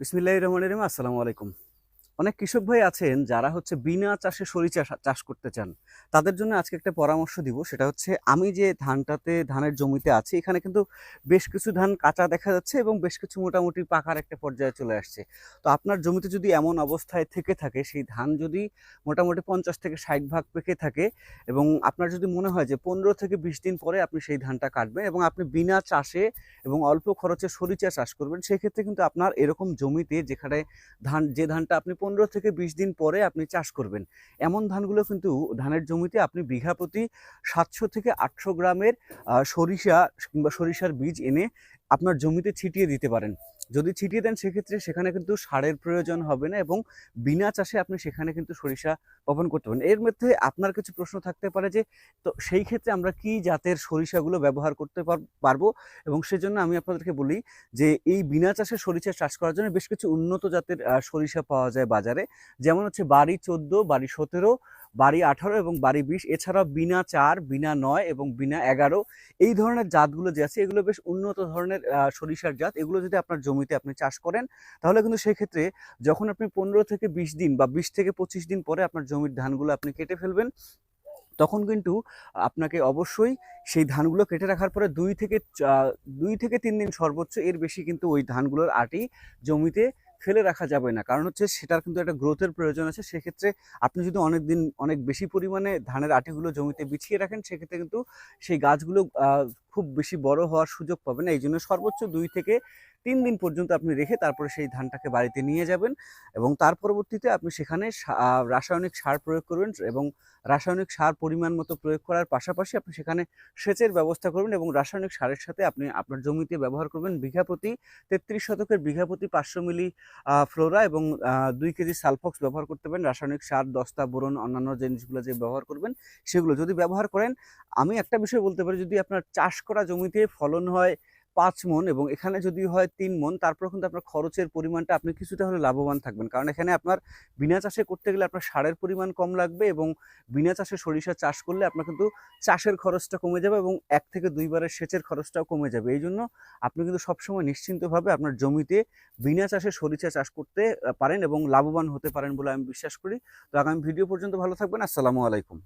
বিসমিল্লাহ রহমান রহিম। আসসালামু আলাইকুম। অনেক কৃষক ভাই আছেন যারা হচ্ছে বিনা চাষে সরিষা চাষ করতে চান। তাদের জন্য আজকে একটা পরামর্শ দিব, সেটা হচ্ছে আমি যে ধানটাতে, ধানের জমিতে আছি, এখানে কিন্তু বেশ কিছু ধান কাঁচা দেখা যাচ্ছে এবং বেশ কিছু মোটামুটি পাকার একটা পর্যায়ে চলে আসছে। তো আপনার জমিতে যদি এমন অবস্থায় থেকে থাকে, সেই ধান যদি মোটামুটি পঞ্চাশ থেকে ষাট ভাগ পেকে থাকে এবং আপনার যদি মনে হয় যে পনেরো থেকে বিশ দিন পরে আপনি সেই ধানটা কাটবেন এবং আপনি বিনা চাষে এবং অল্প খরচে সরিষা চাষ করবেন, সেক্ষেত্রে কিন্তু আপনার এরকম জমিতে যেখানে ধান, যে ধানটা আপনি পনেরো থেকে বিশ দিন পরে আপনি চাষ করবেন। এমন ধানগুলো কিন্তু ধানের জমিতে আপনি বিঘা প্রতি সাতশো থেকে আটশো গ্রামের সরিষা কিংবা সরিষার বীজ এনে আপনার জমিতে ছিটিয়ে দিতে পারেন। যদি ছিটিয়ে দেন সেক্ষেত্রে সেখানে কিন্তু সারের প্রয়োজন হবে না এবং বিনা চাষে আপনি সেখানে কিন্তু সরিষা বপন করতে পারেন। এর মধ্যে আপনার কিছু প্রশ্ন থাকতে পারে যে, তো সেই ক্ষেত্রে আমরা কি জাতের সরিষাগুলো ব্যবহার করতে পার- পারব? এবং সেজন্য আমি আপনাদেরকে বলি যে, এই বিনা চাষে সরিষা চাষ করার জন্য বেশ কিছু উন্নত জাতের সরিষা পাওয়া যায় বাজারে। যেমন হচ্ছে বাড়ি চোদ্দ, বাড়ি সতেরো বাড়ি আঠারো এবং বাড়ি বিশ, এছাড়াও বিনা চার, বিনা নয় এবং বিনা এগারো। এই ধরনের জাতগুলো যে আছে, এগুলো বেশ উন্নত ধরনের সরিষার জাত। এগুলো যদি আপনার জমিতে আপনি চাষ করেন, তাহলে কিন্তু সেক্ষেত্রে যখন আপনি পনেরো থেকে বিশ দিন বা বিশ থেকে পঁচিশ দিন পরে আপনার জমির ধানগুলো আপনি কেটে ফেলবেন, তখন কিন্তু আপনাকে অবশ্যই সেই ধানগুলো কেটে রাখার পরে দুই থেকে দুই থেকে তিন দিন সর্বোচ্চ এর বেশি কিন্তু ওই ধানগুলোর আটি জমিতে ফেলে রাখা যাবে না। কারণ হচ্ছে সেটার কিন্তু একটা গ্রোথের প্রয়োজন আছে। সেক্ষেত্রে আপনি যদি অনেক দিন অনেক বেশি পরিমাণে ধানের আটিগুলো জমিতে বিছিয়ে রাখেন, সেক্ষেত্রে কিন্তু সেই গাছগুলো খুব বেশি বড় হওয়ার সুযোগ পাবে না। এই জন্য সর্বোচ্চ দুই থেকে তিন দিন পর্যন্ত আপনি রেখে তারপরে সেই ধানটাকে বাড়িতে নিয়ে যাবেন এবং তার পরবর্তীতে আপনি সেখানে রাসায়নিক সার প্রয়োগ করবেন এবং রাসায়নিক সার পরিমাণ মতো প্রয়োগ করার পাশাপাশি আপনি সেখানে সেচের ব্যবস্থা করবেন এবং রাসায়নিক সারের সাথে আপনি আপনার জমিতে ব্যবহার করবেন বিঘা প্রতি তেত্রিশ শতকের বিঘা প্রতি পাঁচশো মিলি ফ্লোরা এবং দুই কেজি সালফক্স ব্যবহার করতে পারেন। রাসায়নিক সার, দস্তা, বোরন, অন্যান্য জিনিসগুলো যে ব্যবহার করবেন সেগুলো যদি ব্যবহার করেন, আমি একটা বিষয় বলতে পারি, যদি আপনার চাষ করা জমিতে ফলন হয় পাঁচ মন এবং এখানে যদি হয় তিন মন তারপর কিন্তু আপনার খরচের পরিমাণটা আপনি কিছুটা হলে লাভবান থাকবেন। কারণ এখানে আপনার বিনা চাষে করতে গেলে আপনার সারের পরিমাণ কম লাগবে এবং বিনা চাষে সরিষা চাষ করলে আপনার কিন্তু চাষের খরচটা কমে যাবে এবং এক থেকে দুইবারের সেচের খরচটাও কমে যাবে। এই জন্য আপনি কিন্তু সবসময় নিশ্চিন্তভাবে আপনার জমিতে বিনা চাষে সরিষা চাষ করতে পারেন এবং লাভবান হতে পারেন বলে আমি বিশ্বাস করি। তো আগামী ভিডিও পর্যন্ত ভালো থাকবেন। আসসালামু আলাইকুম।